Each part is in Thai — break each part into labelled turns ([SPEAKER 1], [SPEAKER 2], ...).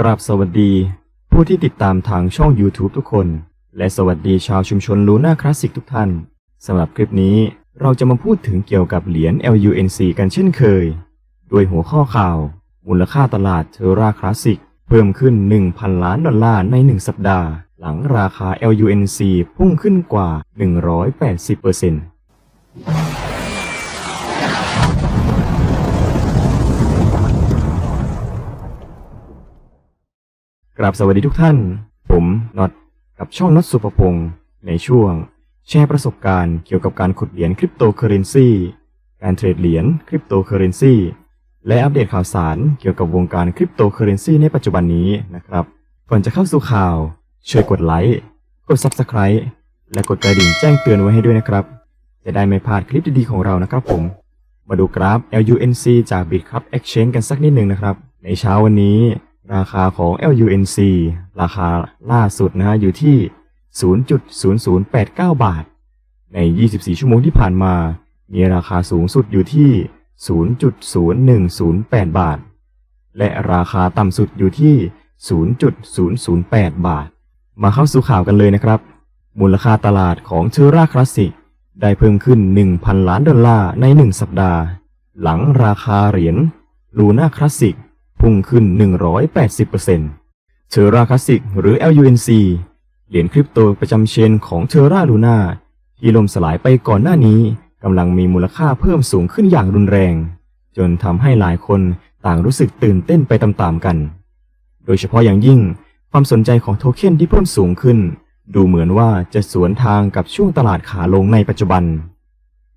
[SPEAKER 1] กราบสวัสดีผู้ที่ติดตามทางช่อง YouTube ทุกคน และสวัสดีชาวชุมชนลูน่าคลาสสิกทุกท่านสำหรับคลิปนี้เราจะมาพูดถึงเกี่ยวกับเหรียญ LUNC กันเช่นเคย โดยหัวข้อข่าว มูลค่าตลาดเทอร่าคลาสสิกเพิ่มขึ้น 1,000 ล้านดอลลาร์ใน 1 สัปดาห์ หลังราคา LUNC พุ่งขึ้นกว่า 180% กราบสวัสดีทุกท่าน ผมน็อตกับช่องน็อตสุภพงศ์ในช่วง แชร์ประสบการณ์เกี่ยวกับการขุดเหรียญคริปโตเคอเรนซีการเทรดเหรียญคริปโตเคอเรนซีและอัปเดตข่าวสารเกี่ยวกับวงการคริปโตเคอเรนซีในปัจจุบันนี้นะครับ ก่อนจะเข้าสู่ข่าว ช่วยกดไลค์ กด Subscribe และกดกระดิ่งแจ้งเตือนไว้ให้ด้วยนะครับ จะได้ไม่พลาดคลิปดีๆของเรานะครับผม มาดูกราฟ LUNC จาก Bitcup Exchange กันสักนิดหนึ่งนะครับ ในเช้าวันนี้ ราคาของ LUNC ราคาล่าสุดนะฮะอยู่ที่ 0.0089 บาท ใน 24 ชั่วโมงที่ผ่านมา มีราคาสูงสุดอยู่ที่ 0.0108 บาท และราคาต่ำสุดอยู่ที่ 0.008 บาท มาเข้าสู่ข่าวกันเลยนะครับ มูลค่าตลาดของเทอร่าคลาสสิกได้เพิ่มขึ้น 1,000 ล้านดอลลาร์ใน 1 สัปดาห์ หลังราคาเหรียญลูน่าคลาสสิก พุ่งขึ้น 180%เทอร่าคลาสสิกหรือ LUNC เหรียญคริปโตประจำเชนของเทอร่าลูน่าที่ล่มสลายไปก่อนหน้านี้กำลังมีมูลค่าเพิ่มสูงขึ้นอย่างรุนแรง จนทำให้หลายคนต่างรู้สึกตื่นเต้นไปตามๆกัน โดยเฉพาะอย่างยิ่งความสนใจของโทเค็นที่เพิ่มสูงขึ้น ดูเหมือนว่าจะสวนทางกับช่วงตลาดขาลงในปัจจุบัน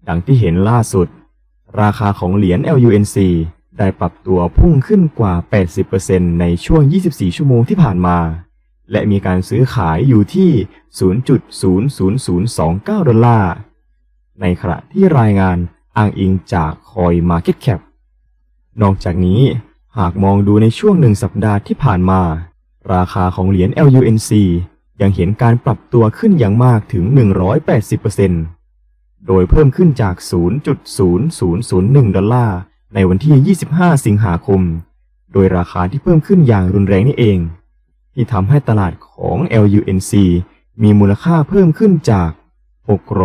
[SPEAKER 1] ดังที่เห็นล่าสุด ราคาของเหรียญ LUNC ได้ปรับตัวพุ่งขึ้นกว่า 80%ในช่วง 24 ชั่วโมงที่ผ่านมา และมีการซื้อขายอยู่ที่ 0.00029 ดอลลาร์ ในขณะที่รายงานอ้างอิงจาก Coin Market Cap นอกจากนี้หากมองดูในช่วงหนึ่งสัปดาห์ที่ผ่านมา ราคาของเหรียญ LUNC ยังเห็นการปรับตัวขึ้นอย่างมากถึง 180%โดยเพิ่มขึ้นจาก 0.0001 ดอลลาร์ ในวันที่ 25 สิงหาคม โดยราคาที่เพิ่มขึ้นอย่างรุนแรงนี่เอง ที่ทำให้ตลาดของ LUNC มีมูลค่าเพิ่มขึ้นจาก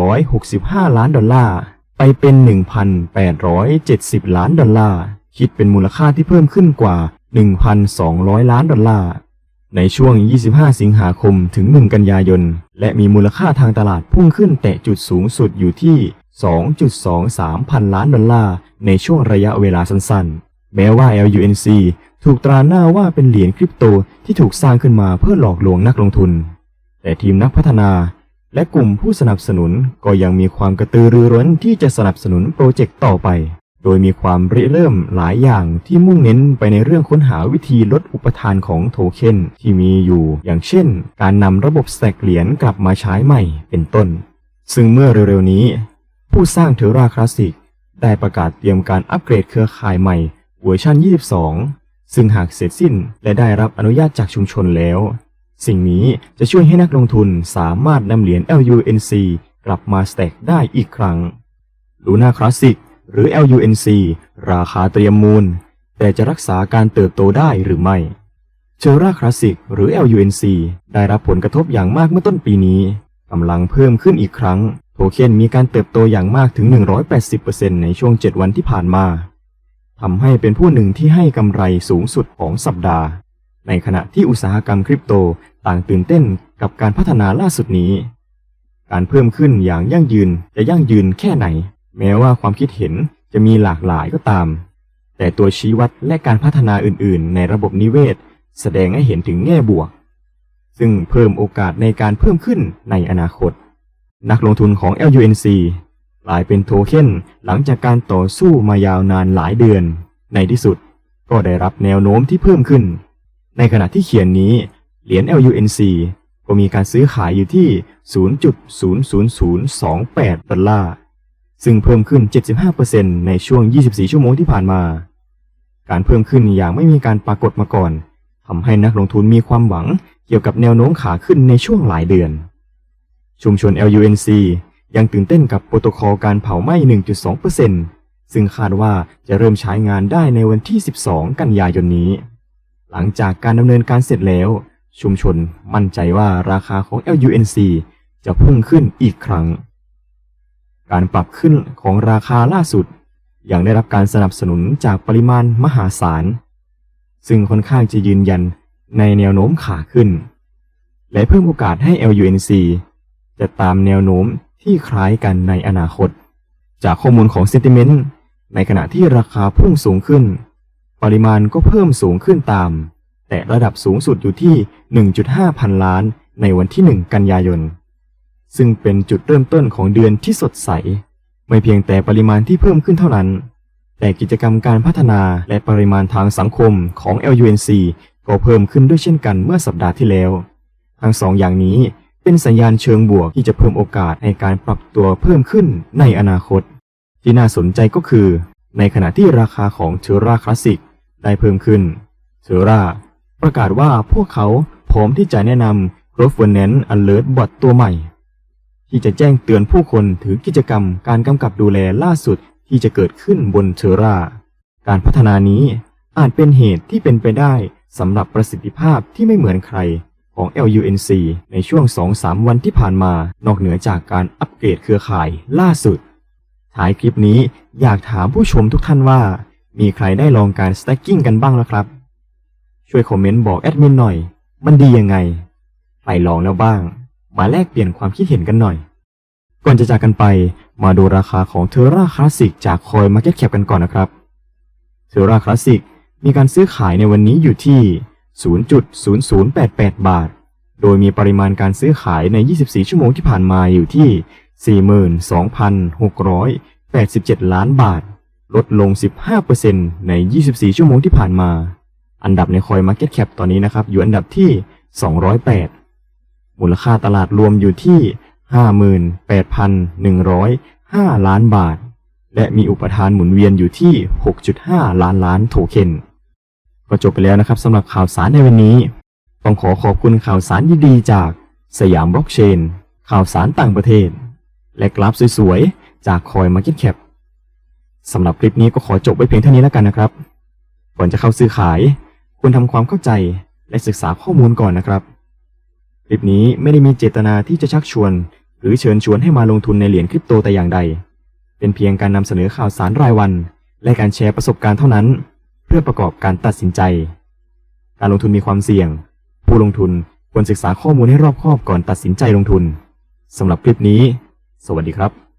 [SPEAKER 1] 665 ล้านดอลลาร์ ไปเป็น 1,870 ล้านดอลลาร์ คิดเป็นมูลค่าที่เพิ่มขึ้นกว่า 1,200 ล้านดอลลาร์ ในช่วง 25 สิงหาคม ถึง 1 กันยายน และมีมูลค่าทางตลาดพุ่งขึ้นแตะจุดสูงสุดอยู่ที่ 2.23 พันล้านดอลลาร์ในช่วงระยะเวลาสั้นๆ แม้ว่า LUNC ถูกตราหน้าว่าเป็นเหรียญคริปโตที่ถูกสร้างขึ้นมาเพื่อหลอกลวงนักลงทุน แต่ทีมนักพัฒนา และกลุ่มผู้สนับสนุนก็ยังมีความกระตือรือร้นที่จะสนับสนุนโปรเจกต์ต่อไป โดยมีความริเริ่มหลายอย่างที่มุ่งเน้นไปในเรื่องค้นหาวิธีลดอุปทานของโทเค็นที่มีอยู่ อย่างเช่น การนำระบบแต็กเหรียญกลับมาใช้ใหม่เป็นต้น ซึ่งเมื่อเร็วๆนี้ ผู้สร้างเทอร่าคลาสสิกได้ประกาศเตรียมการอัปเกรดเครือข่ายใหม่เวอร์ชัน 22 ซึ่งหากเสร็จสิ้นและได้รับอนุญาตจากชุมชนแล้ว สิ่งนี้จะช่วยให้นักลงทุนสามารถนำเหรียญ LUNC กลับมาสแต็กได้อีกครั้ง Luna Classic หรือ LUNC ราคาเตรียมมูล แต่จะรักษาการเติบโตได้หรือไม่ Terra Classic หรือ LUNC ได้รับผลกระทบอย่างมากเมื่อต้นปีนี้กำลังเพิ่มขึ้นอีกครั้ง โทเค็นมีการเติบโตอย่างมากถึง 180%ในช่วง 7 วันที่ผ่านมาทำให้เป็นผู้หนึ่งที่ให้กำไรสูงสุดของสัปดาห์ ในขณะที่อุตสาหกรรมคริปโตต่างตื่นเต้นกับการพัฒนาล่าสุดนี้ การเพิ่มขึ้นอย่างยั่งยืนจะยั่งยืนแค่ไหน แม้ว่าความคิดเห็นจะมีหลากหลายก็ตาม แต่ตัวชี้วัดและการพัฒนาอื่น ๆ ในระบบนิเวศ แสดงให้เห็นถึงแง่บวก ซึ่งเพิ่มโอกาสในการเพิ่มขึ้นในอนาคต นักลงทุนของ LUNC กลายเป็นโทเค็นหลังจากการต่อสู้มายาวนานหลายเดือน ในที่สุดก็ได้รับแนวโน้มที่เพิ่มขึ้น ในขณะที่เขียนนี้ เหรียญ LUNC ก็มีการซื้อขายอยู่ที่ 0.00028 ดอลลาร์ ซึ่งเพิ่มขึ้น 75%ในช่วง 24 ชั่วโมงที่ผ่านมา การเพิ่มขึ้นอย่างไม่มีการปรากฏมาก่อนทำให้นักลงทุนมีความหวังเกี่ยวกับแนวโน้มขาขึ้นในช่วงหลายเดือน ชุมชน LUNC ยังตื่นเต้นกับโปรโตคอลการเผาไหม้ 1.2%ซึ่งคาดว่าจะเริ่มใช้งานได้ในวันที่ 12 กันยายนนี้ หลังจากการดำเนินการเสร็จแล้ว ชุมชนมั่นใจว่าราคาของ LUNC จะพุ่งขึ้นอีกครั้ง การปรับขึ้นของราคาล่าสุด ยังได้รับการสนับสนุนจากปริมาณมหาศาล ซึ่งค่อนข้างจะยืนยันในแนวโน้มขาขึ้น และเพิ่มโอกาสให้ LUNC จะตามแนวโน้มที่คล้ายกันในอนาคต จากข้อมูลของ Sentiment ในขณะที่ราคาพุ่งสูงขึ้น ปริมาณก็เพิ่มสูงขึ้นตาม แต่ระดับสูงสุดอยู่ที่ 1.5 พันล้านในวันที่ 1 กันยายน ซึ่งเป็นจุดเริ่มต้นของเดือนที่สดใส ไม่เพียงแต่ปริมาณที่เพิ่มขึ้นเท่านั้น แต่กิจกรรมการพัฒนาและปริมาณทางสังคมของ LUNC ก็เพิ่มขึ้นด้วยเช่นกันเมื่อสัปดาห์ที่แล้ว ทั้งสองอย่างนี้ เป็นสัญญาณเชิงบวกที่จะเพิ่มโอกาสในการปรับตัวเพิ่มขึ้นในอนาคต ที่น่าสนใจก็คือ ในขณะที่ราคาของเทอร่าคลาสสิกได้เพิ่มขึ้น เทอร่าประกาศว่าพวกเขาพร้อมที่จะแนะนำ Governance Alert Bot ตัวใหม่ ที่จะแจ้งเตือนผู้คนถึงกิจกรรมการกำกับดูแลล่าสุดที่จะเกิดขึ้นบนเทอร่าการพัฒนานี้อาจเป็นเหตุที่เป็นไปได้สำหรับประสิทธิภาพที่ไม่เหมือนใคร ของ LUNC ในช่วง 2-3 วันที่ผ่านมา นอกเหนือจากการอัปเกรดเครือข่ายล่าสุด ท้ายคลิปนี้อยากถามผู้ชมทุกท่านว่า มีใครได้ลองการ stacking กันบ้างแล้วครับ ช่วยคอมเมนต์บอกแอดมินหน่อย มันดียังไง ใครลองแล้วบ้าง มาแลกเปลี่ยนความคิดเห็นกันหน่อย ก่อนจะจากกันไป มาดูราคาของ Terra Classic จาก Coin Market Cap กันก่อนนะครับ Terra Classic มีการซื้อขายในวันนี้อยู่ที่ 0.0088 บาท โดยมีปริมาณการซื้อขายใน 24 ชั่วโมงที่ผ่านมาอยู่ที่ 42,687 ล้านบาท ลดลง 15%ใน 24 ชั่วโมงที่ผ่านมา อันดับในคอย Market Cap ตอนนี้นะครับ อยู่อันดับที่ 208 มูลค่าตลาดรวมอยู่ที่ 58,105 ล้านบาท และมีอุปทานหมุนเวียนอยู่ที่ 6.5 ล้านล้านโทเค็น ก็จบไปแล้วนะครับสำหรับข่าวสารในวันนี้ ต้องขอขอบคุณข่าวสารดีๆจากสยามบล็อกเชน ข่าวสารต่างประเทศ และกราฟสวยๆ จากคอย Market Cap สำหรับคลิปนี้ก็ขอจบไว้เพียงเท่านี้แล้วกันนะครับ ก่อนจะเข้าซื้อขาย ควรทำความเข้าใจและศึกษาข้อมูลก่อนนะครับ คลิปนี้ไม่ได้มีเจตนาที่จะชักชวน หรือเชิญชวนให้มาลงทุนในเหรียญคริปโตแต่อย่างใด เป็นเพียงการนำเสนอข่าวสารรายวัน และการแชร์ประสบการณ์เท่านั้น พื่อประกอบการตัดสินใจ การลงทุนมีความเสี่ยง ผู้ลงทุนควรศึกษาข้อมูลให้รอบคอบก่อนตัดสินใจลงทุนสำหรับคลิปนี้ สวัสดีครับ